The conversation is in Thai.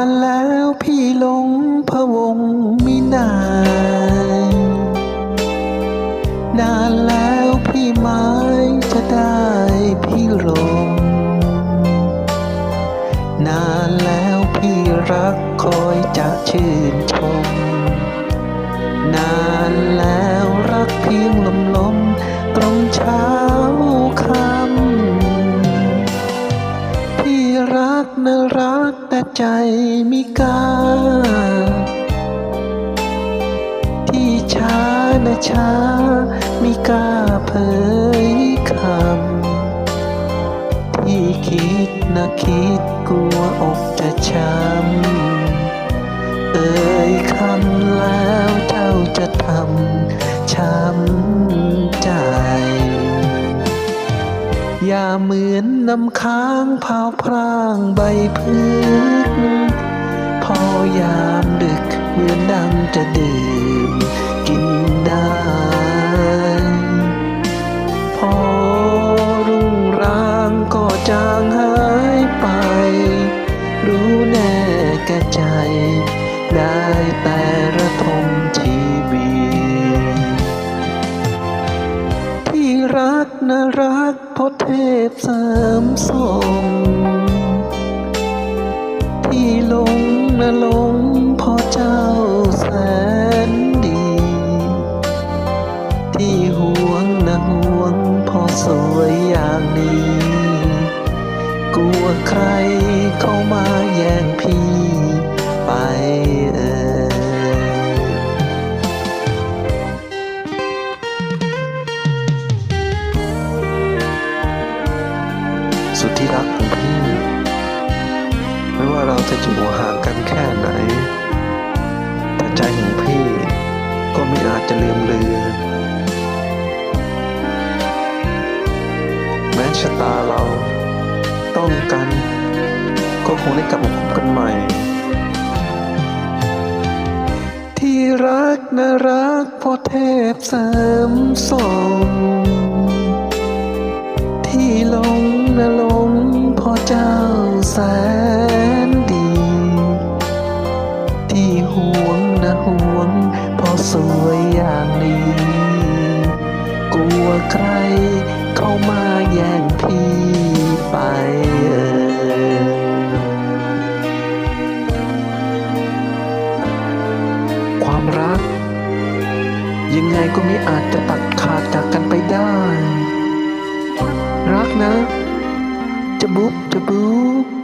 นานแล้วพี่หลงพะวงมินาย นานแล้วพี่ไม้จะได้พี่ลง นานแล้วพี่รักคอยจะชื่นชม นานแล้วรักเพียงลมลมตรงเช้าคำพี่รักนะรัก แต่ใจมิกล้า ที่ช้านะช้ามิกล้าเผยคำ ที่คิดนะคิดกลัวอกจะช้ำ เอ่ยคำแล้วเจ้าจะทำช้ำ เหมือนน้ำค้างเผาพร่างใบพืชพอยามดึกเหมือนดังจะดื่มกินได้ พอรุ่งร้างก็จางหายไป รู้แน่แก่ใจ รักนะรักพระเทพเสริมส่งที่หลงนะหลงพราะเจ้าแสนดี ที่ห่วงนะห่วงเพอสวยอย่างนี้ กลัวใครเข้ามาแย่งพี่ไปเออ สุดที่รักของพี่ ไม่ว่าเราจะอยู่ห่างกันแค่ไหน แต่ใจของพี่ก็ไม่อาจจะลืมเลือนแม้ชะตาเราต้องกัน ก็คงได้กลับมาพบกันใหม่ ที่รักนะรักเพราะเทพเสริมส่ง แย่งพี่ไปเออความรัก ยังไงก็ไม่อาจจะตัดขาดจากกันไปได้ รักนะ จะบุบจะบุบ